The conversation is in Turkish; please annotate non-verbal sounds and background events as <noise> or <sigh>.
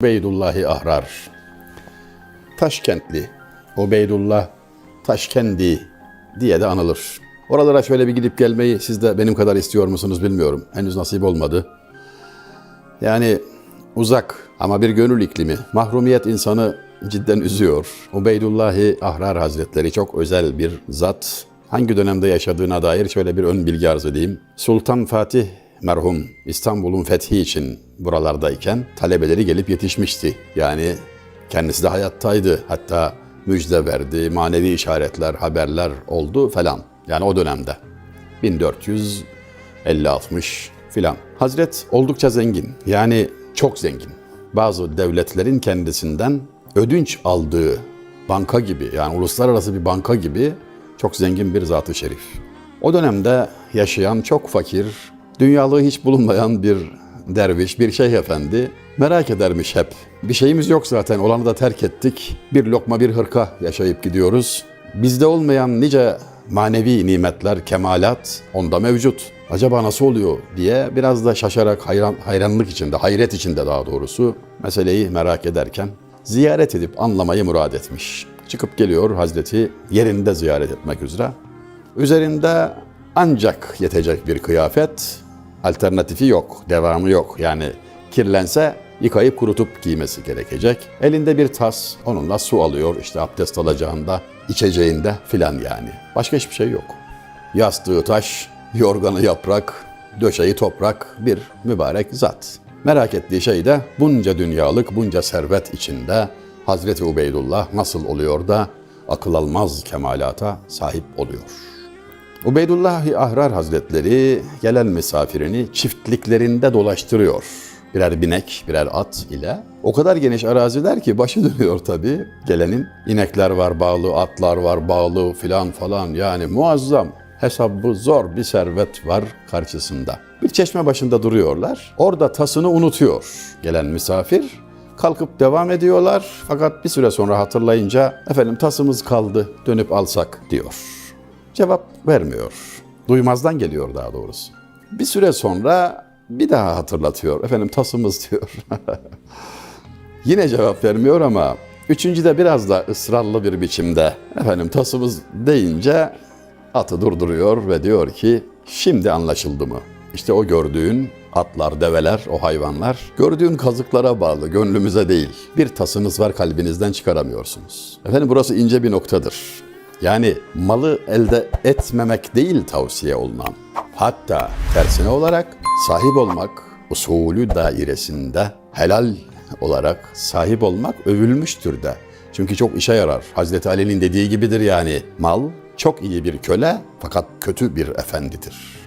Ubeydullahi Ahrar. Taşkentli. Ubeydullah Taşkendi diye de anılır. Oralara şöyle bir gidip gelmeyi siz de benim kadar istiyor musunuz bilmiyorum. Henüz nasip olmadı. Yani uzak ama bir gönül iklimi. Mahrumiyet insanı cidden üzüyor. Ubeydullahi Ahrar Hazretleri çok özel bir zat. Hangi dönemde yaşadığına dair şöyle bir ön bilgi arz edeyim. Sultan Fatih merhum İstanbul'un fethi için buralardayken talebeleri gelip yetişmişti. Yani kendisi de hayattaydı. Hatta müjde verdi, manevi işaretler, haberler oldu falan. Yani o dönemde. 1450-60 filan. Hazret oldukça zengin. Yani çok zengin. Bazı devletlerin kendisinden ödünç aldığı banka gibi yani uluslararası bir banka gibi çok zengin bir zatı şerif. O dönemde yaşayan çok fakir, dünyalığı hiç bulunmayan bir derviş, bir şeyh efendi merak edermiş hep. Bir şeyimiz yok zaten, olanı da terk ettik. Bir lokma bir hırka yaşayıp gidiyoruz. Bizde olmayan nice manevi nimetler, kemalat onda mevcut. Acaba nasıl oluyor diye biraz da şaşarak hayran, hayranlık içinde, hayret içinde daha doğrusu meseleyi merak ederken ziyaret edip anlamayı murad etmiş. Çıkıp geliyor Hazreti yerinde ziyaret etmek üzere. Üzerinde ancak yetecek bir kıyafet, alternatifi yok, devamı yok. Yani kirlense yıkayıp kurutup giymesi gerekecek. Elinde bir tas, onunla su alıyor işte abdest alacağında, içeceğinde filan yani. Başka hiçbir şey yok. Yastığı taş, yorganı yaprak, döşeği toprak bir mübarek zat. Merak ettiği şey de bunca dünyalık, bunca servet içinde Hazreti Ubeydullah nasıl oluyor da akıl almaz kemalata sahip oluyor. Ubeydullah Ahrar Hazretleri gelen misafirini çiftliklerinde dolaştırıyor. Birer binek, birer at ile. O kadar geniş araziler ki başı <laughs> dönüyor tabii gelenin. İnekler var bağlı, atlar var bağlı filan falan yani muazzam. Hesabı zor bir servet var karşısında. Bir çeşme başında duruyorlar. Orada tasını unutuyor gelen misafir. Kalkıp devam ediyorlar fakat bir süre sonra hatırlayınca efendim tasımız kaldı dönüp alsak diyor. Cevap vermiyor. Duymazdan geliyor daha doğrusu. Bir süre sonra bir daha hatırlatıyor. Efendim tasımız diyor. <laughs> Yine cevap vermiyor ama üçüncüde biraz da ısrarlı bir biçimde efendim tasımız deyince atı durduruyor ve diyor ki şimdi anlaşıldı mı? İşte o gördüğün atlar, develer, o hayvanlar gördüğün kazıklara bağlı, gönlümüze değil. Bir tasınız var kalbinizden çıkaramıyorsunuz. Efendim burası ince bir noktadır. Yani malı elde etmemek değil tavsiye olunan. Hatta tersine olarak sahip olmak usulü dairesinde helal olarak sahip olmak övülmüştür de. Çünkü çok işe yarar. Hazreti Ali'nin dediği gibidir yani mal çok iyi bir köle fakat kötü bir efendidir.